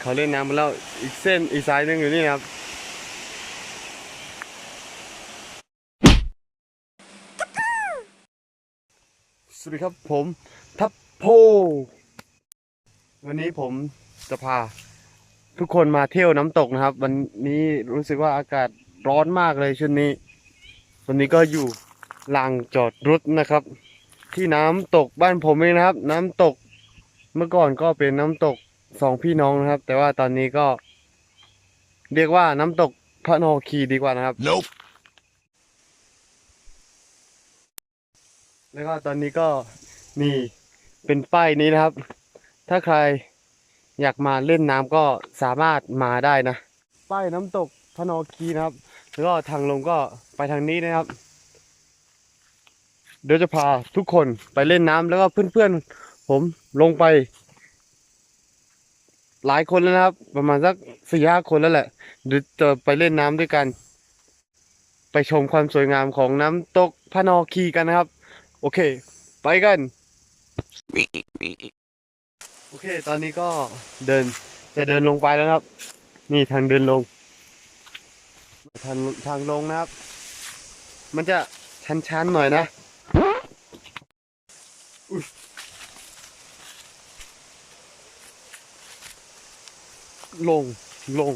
เขาเล่นน้ำมาแล้วอีกเส้นอีกสายหนึ่งอยู่นี่ครับสวัสดีครับผมทัพโพ วันนี้ผมจะพา ทุกคนมาเที่ยวน้ำตกนะครับ วันนี้รู้สึกว่าอากาศร้อนมากเลยช่วงนี้ วันนี้ก็อยู่ลานจอดรถนะครับ ที่น้ำตกบ้านผมเองนะครับ น้ำตกเมื่อก่อนก็เป็นน้ำตก สองพี่น้องนะครับ แต่ว่าตอนนี้ก็ เรียกว่าน้ำตกพระนอคีดีกว่านะครับ Nope. แล้วก็ตอนนี้ก็นี่เป็นป้ายนี้นะครับ ถ้าใครอยากมาเล่นน้ำก็สามารถมาได้นะ ป้ายน้ำตกพระนอคีนะครับ แล้วก็ทางลงก็ไปทางนี้นะครับ เดี๋ยวจะพาทุกคนไปเล่นน้ำแล้วก็เพื่อนๆผมลงไป หลายคนแล้วนะครับ ประมาณสักสี่ห้าคนแล้วแหละเดี๋ยวจะไปเล่นน้ำด้วยกัน ไปชมความสวยงามของน้ำตกพระนอคีกันนะครับ โอเค ไปกันโอเค ตอนนี้ก็เดินจะเดินลงไปแล้วครับ นี่ทางเดินลง ทางทางลงนะครับ มันจะชันๆหน่อยนะอุ๊ย ลงลง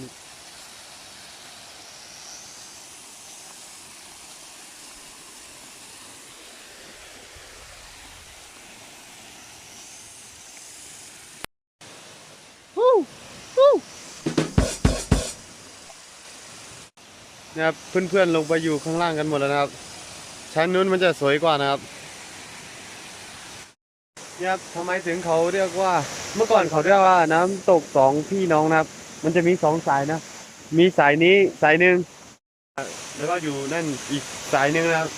นะครับเพื่อนๆลงไปอยู่ข้างล่างกันหมดแล้วนะครับ ชั้นนู้นมันจะสวยกว่านะครับเนี่ยครับทำไมถึงเขาเรียกว่า เมื่อก่อนเขาเรียกว่าน้ำตกสองพี่น้องนะครับ มันจะมีสองสายนะ มีสายนี้สายหนึ่งแล้วก็อยู่นั่นอีกสายหนึ่งนะครับ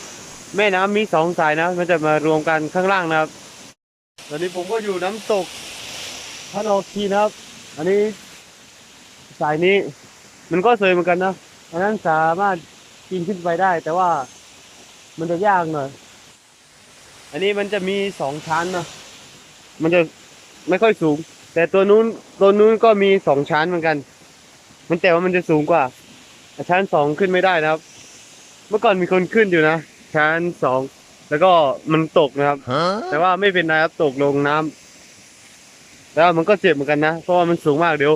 แม่น้ำมีสองสายนะ มันจะมารวมกันข้างล่างนะครับ ตอนนี้ผมก็อยู่น้ำตกพระนอคีนะครับ อันนี้สายนี้ มันก็สวยเหมือนกันนะอันนั้นสามารถปีนขึ้นไปได้ แต่ว่ามันจะยากหน่อย อันนี้มันจะมีสองชั้นนะ มันจะไม่ค่อยสูง แต่ตัวนู้นตัวนู้นก็มีสองชั้นเหมือนกัน มันแต่ว่ามันจะสูงกว่าแต่ชั้นสองขึ้นไม่ได้นะครับ เมื่อก่อนมีคนขึ้นอยู่นะชั้นสองแล้วก็มันตกนะครับ Huh? แต่ว่าไม่เป็นไรครับตกลงน้ำแล้วมันก็เจ็บเหมือนกันนะเพราะว่ามันสูงมากเดี๋ยว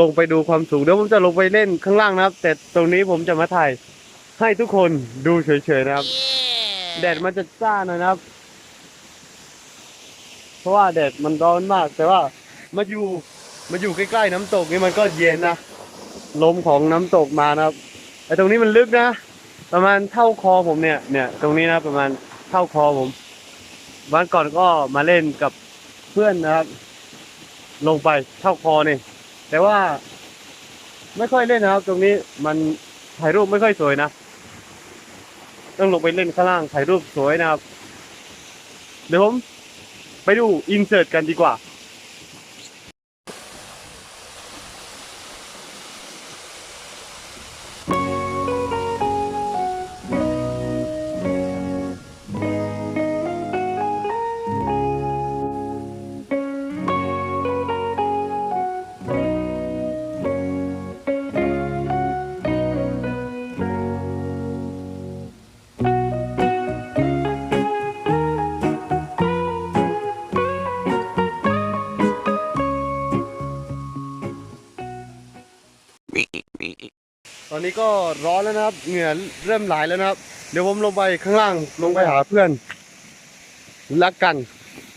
ลงไปดูความสูงเดี๋ยวผมจะลงไปเล่นข้างล่างนะครับ แต่ตรงนี้ผมจะมาถ่ายให้ทุกคนดูเฉยๆนะครับ แดดมันจะจ้าหน่อยนะครับ เพราะว่าแดดมันร้อนมาก แต่ว่ามาอยู่มาอยู่ใกล้ๆน้ำตกนี่มันก็เย็นนะลมของน้ำตกมานะครับไอ้ตรงนี้มันลึกนะ ประมาณเท่าคอผมเนี่ยเนี่ย ตรงนี้นะประมาณเท่าคอผมวันก่อนก็มาเล่นกับเพื่อนนะครับ ลงไปเท่าคอนี่แต่ว่า ไม่ค่อยเล่นนะครับ ตรงนี้มันถ่ายรูปไม่ค่อยสวยนะต้องลงไปเล่นข้างล่างถ่ายรูปสวยนะครับ เดี๋ยวผม ดูอินเสิร์ตกันดีกว่า อนนี้ก็ร้อนแล้วนะครับ เหงื่อเริ่มไหลแล้วนะครับ เดี๋ยวผมลงไปข้างล่าง ลงไปหาเพื่อนรักกัน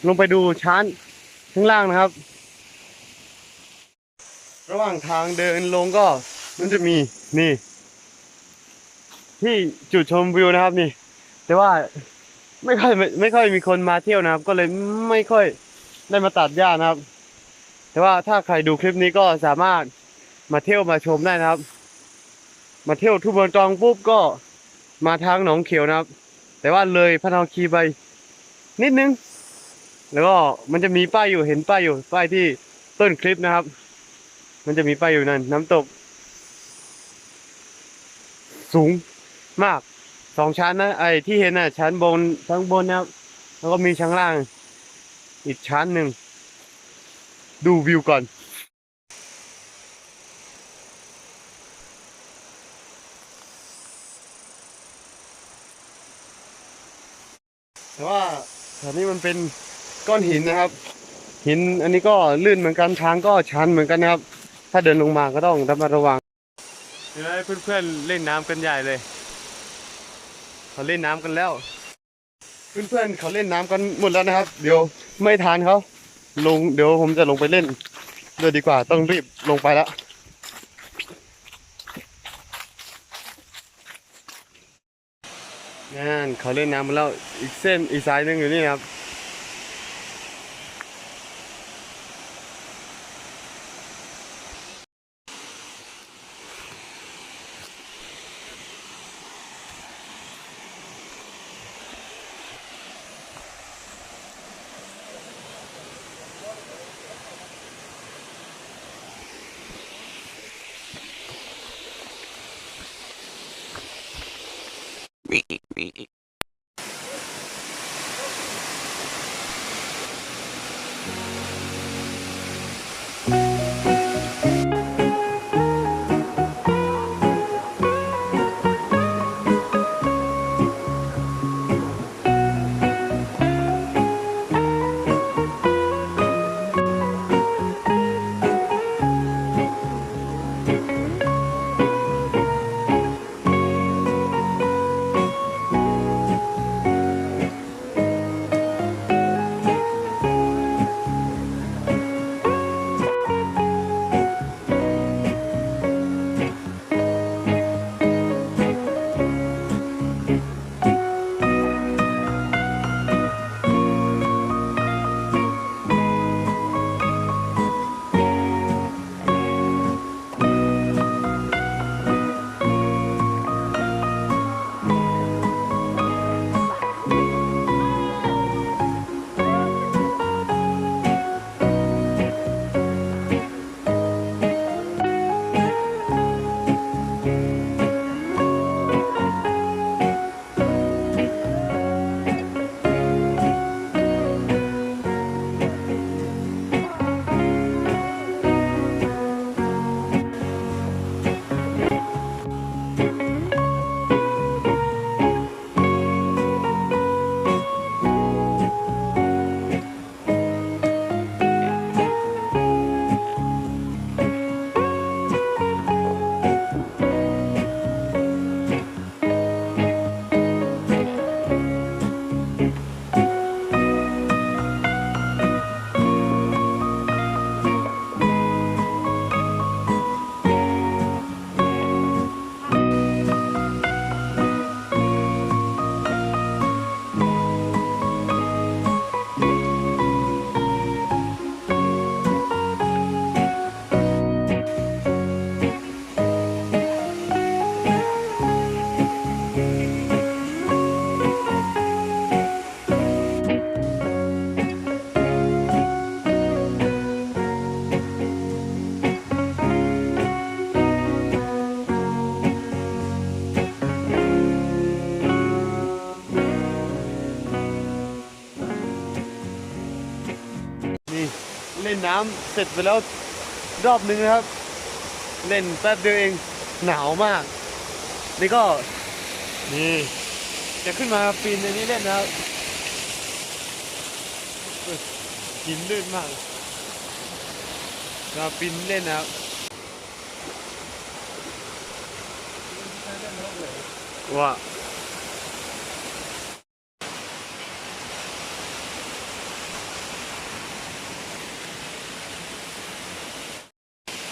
ลงไปดูชั้นข้างล่างนะครับ ระหว่างทางเดินลงก็มันจะมีนี่ ที่จุดชมวิวนะครับนี่ แต่ว่าไม่ค่อยไม่ไม่ค่อยมีคนมาเที่ยวนะครับ ก็เลยไม่ค่อยได้มาตัดหญ้านะครับ แต่ว่าถ้าใครดูคลิปนี้ก็สามารถมาเที่ยวมาชมได้นะครับ มาเที่ยวทุ่งเมืองจองปุ๊บก็มาทางหนองเขียวนะครับ แต่ว่าเลยพระนองคีไปนิดนึง แล้วก็มันจะมีป้ายอยู่เห็นป้ายอยู่ ป้ายที่ต้นคลิปนะครับ มันจะมีป้ายอยู่นั่นน้ำตก สูงมากสองชั้นนะไอ้ที่เห็นน่ะชั้นบนชั้นบนนะครับ แล้วก็มีชั้นล่าง อีกชั้นหนึ่ง ดูวิวก่อน แต่ว่าแถวนี้มันเป็นก้อนหินนะครับ หินอันนี้ก็ลื่นเหมือนกันทางก็ชันเหมือนกันนะครับ ถ้าเดินลงมาก็ต้องระมัดระวังเฮ้ยเพื่อนๆเล่นน้ำกันใหญ่เลยเขาเล่นน้ำกันแล้ว เพื่อนๆเขาเล่นน้ำกันหมดแล้วนะครับ เดี๋ยวไม่ทานเขาลงเดี๋ยวผมจะลงไปเล่นเลยดีกว่าต้องรีบลงไปแล้ว นั่นเขาเล่นน้ำมาแล้วอีกเส้นอีกสายหนึ่งอยู่นี่ครับ เล่นน้ำเสร็จไปแล้วรอบนึงนะครับ เล่นแป๊บเดียวเองหนาวมาก นี่ก็นี่จะขึ้นมาปีนในนี้เล่นนะครับหินลื่นมากมาปีนเล่นนะครับว่า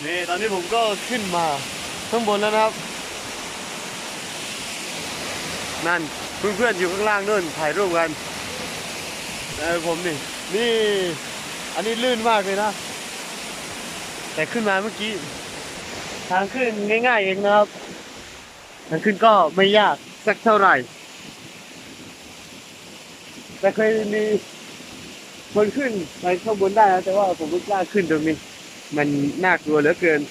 นี่ตอนนี้ผมก็ขึ้นมาข้างบนแล้วนะครับ นั่นเพื่อนๆอยู่ข้างล่างนู่นถ่ายรูปกันเออผมนี่ นี่ อันนี้ลื่นมากเลยนะ แต่ขึ้นมาเมื่อกี้ ทางขึ้นง่ายๆเองนะครับ ทางขึ้นก็ไม่ยากสักเท่าไหร่ แต่เคยมีคนขึ้นไปข้างบนได้นะแต่ว่าผมไม่กล้าขึ้นตรงนี้ มันน่ากลัวเหลือเกิน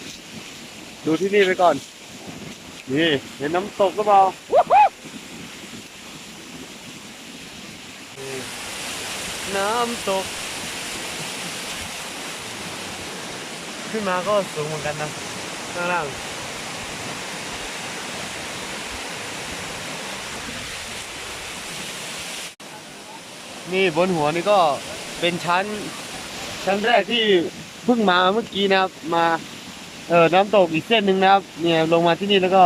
ดูที่นี่ไปก่อน นี่ เห็นน้ำตกก็เปล่านี่น้ำตก ขึ้นมาก็สูงเหมือนกันนะข้างล่างนี่บนหัวนี่ก็เป็นชั้น ชั้นแรกที่เพิ่งมาเมื่อกี้นะครับ มาเออน้ำตกอีกเส้นหนึ่งนะครับ เนี่ยลงมาที่นี่แล้วก็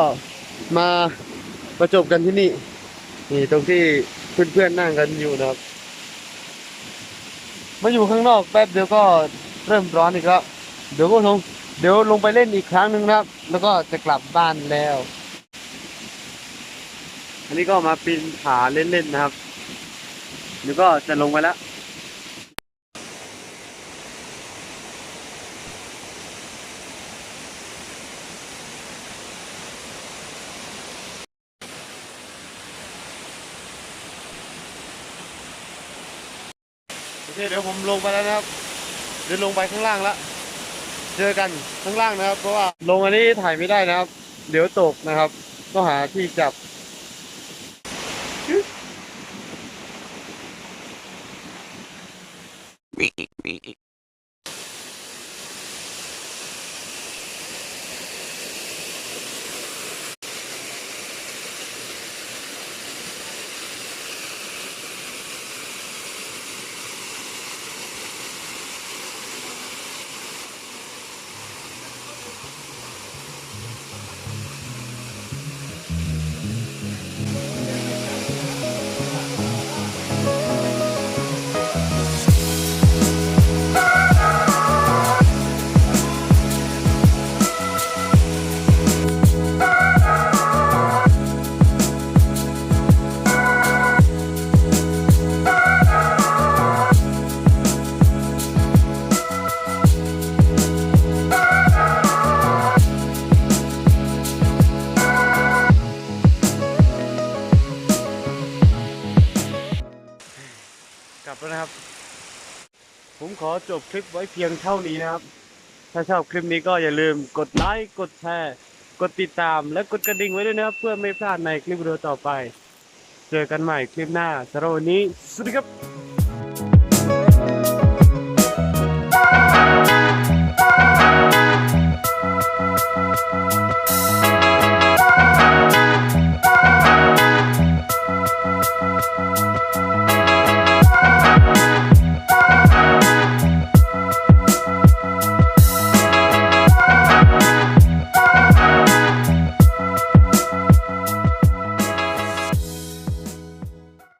มาประจบกันที่นี่ นี่ตรงที่เพื่อนๆนั่งกันอยู่นะครับ มาอยู่ข้างนอกแป๊บเดียวก็เริ่มร้อนอีกแล้วเดี๋ยวก็ลงเดี๋ยวลงไปเล่นอีกครั้งหนึ่งนะครับ แล้วก็จะกลับบ้านแล้ว อันนี้ก็มาปีนผาเล่นๆนะครับเดี๋ยวก็จะลงไปแล้ว เคเดี๋ยวผมลงไปแล้วนะครับเดี๋ยวลงไปข้างล่างแล้วเจอกันข้างล่างนะครับ เพราะว่าลงอันนี้ถ่ายไม่ได้นะครับ เดี๋ยวตกนะครับต้องหาที่จับ ลับแล้วนะครับ ผมขอจบคลิปไว้เพียงเท่านี้นะครับ ถ้าชอบคลิปนี้ก็อย่าลืมกดไลค์กดแชร์กดติดตามและกดกระดิ่งไว้ด้วยนะครับ เพื่อไม่พลาดในคลิปวิดีโอต่อไป เจอกันใหม่คลิปหน้าสำหรับวันนี้สวัสดีครับ